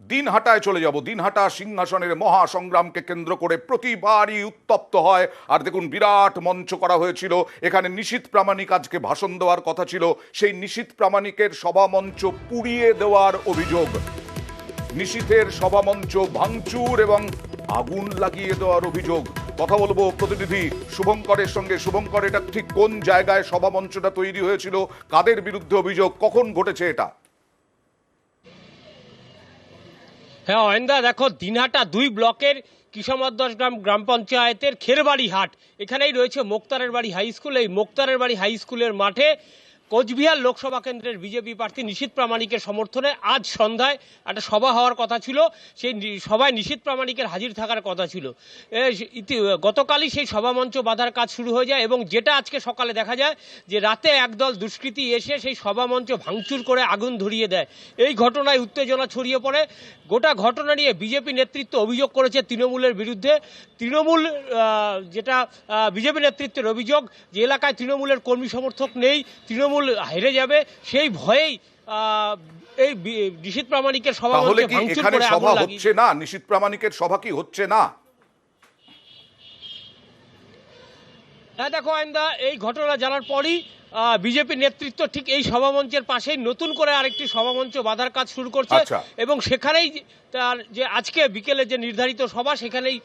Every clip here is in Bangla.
দিনহাটায় চলে যাব। দিনহাটা সিংহাসনের মহা সংগ্রামকে কেন্দ্র করে প্রতিবারই উত্তপ্ত হয়। আর দেখুন, বিরাট মঞ্চ করা হয়েছিল। এখানে নিশীত প্রামাণিক আজকে ভাষণ দেওয়ার কথা ছিল। সেই নিশীত প্রামাণিকের সভামঞ্চ পুড়িয়ে দেওয়ার অভিযোগ। নিশীথের সভামঞ্চ ভাঙচুর এবং আগুন লাগিয়ে দেওয়ার অভিযোগ। কথা বলব প্রতিনিধি শুভঙ্করের সঙ্গে। শুভঙ্কর, এটা ঠিক কোন জায়গায় সভামঞ্চটা তৈরি হয়েছিল? কাদের বিরুদ্ধে অভিযোগ? কখন ঘটেছে এটা? হ্যাঁ অয়েন্দা, দেখো, দিনহাটা দুই ব্লকের কিশোরদশ গ্রাম গ্রাম পঞ্চায়েতের খেরবাড়ি হাট এখানেই রয়েছে মোক্তারের বাড়ি হাই স্কুল। এই মোক্তারের বাড়ি হাই স্কুলের মাঠে কোচবিহার লোকসভা কেন্দ্রের বিজেপি প্রার্থী নিশীত প্রামাণিকের সমর্থনে আজ সন্ধ্যায় একটা সভা হওয়ার কথা ছিল। সেই সভায় নিশীত প্রামাণিকের হাজির থাকার কথা ছিল। গতকালই সেই সভামঞ্চ বাঁধার কাজ শুরু হয়ে যায় এবং যেটা আজকে সকালে দেখা যায় যে রাতে একদল দুষ্কৃতী এসে সেই সভামঞ্চ ভাঙচুর করে আগুন ধরিয়ে দেয়। এই ঘটনায় উত্তেজনা ছড়িয়ে পড়ে। গোটা ঘটনা নিয়ে বিজেপি নেতৃত্ব অভিযোগ করেছে তৃণমূলের বিরুদ্ধে। তৃণমূল যেটা বিজেপি নেতৃত্বের অভিযোগ যে এলাকায় তৃণমূলের কর্মী সমর্থক নেই, তৃণমূল হেরে যাবে সেই ভয়েই আহ, এই নিশীত প্রামাণিকের তাহলে সভামঞ্চে কি এখানে সভা লাগিয়ে হচ্ছে না? নিশীত প্রামাণিকের সভা কি হচ্ছে না? হ্যাঁ দেখো আইন্দা এই ঘটনা জানার পরই বিজেপি নেতৃত্ব ঠিক এই সভামঞ্চের পাশেই নতুন করে আরেকটি সভামঞ্চ বাঁধার কাজ শুরু করছে। আচ্ছা। এবং সেখানেই তার যে আজকে বিকেলে যে নির্ধারিত সভা সেখানেই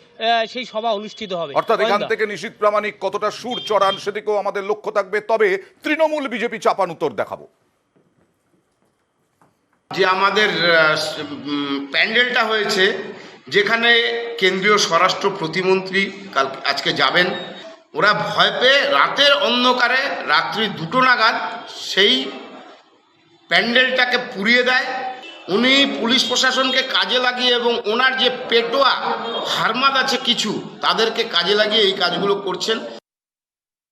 সেই সভা অনুষ্ঠিত হবে। অর্থাৎ এখান থেকে নিশীত প্রামাণিক কতটা সুর চড়ান সেদিকেও আমাদের লক্ষ্য থাকবে। তবে তৃণমূল বিজেপি চাপান উত্তর দেখাবো। যে আমাদের প্যান্ডেলটা হয়েছে যেখানে কেন্দ্রীয় স্বরাষ্ট্র প্রতিমন্ত্রী কাল আজকে যাবেন। ওরা ভয় পেয়ে রাতের অন্ধকারে রাত্রি দুটো নাগাদ সেই প্যান্ডেলটাকে পুড়িয়ে দেয়। উনি পুলিশ প্রশাসনকে কাজে লাগিয়ে এবং ওনার যে পেটোয়া হারমাদ আছে কিছু, তাদেরকে কাজে লাগিয়ে এই কাজগুলো করছেন।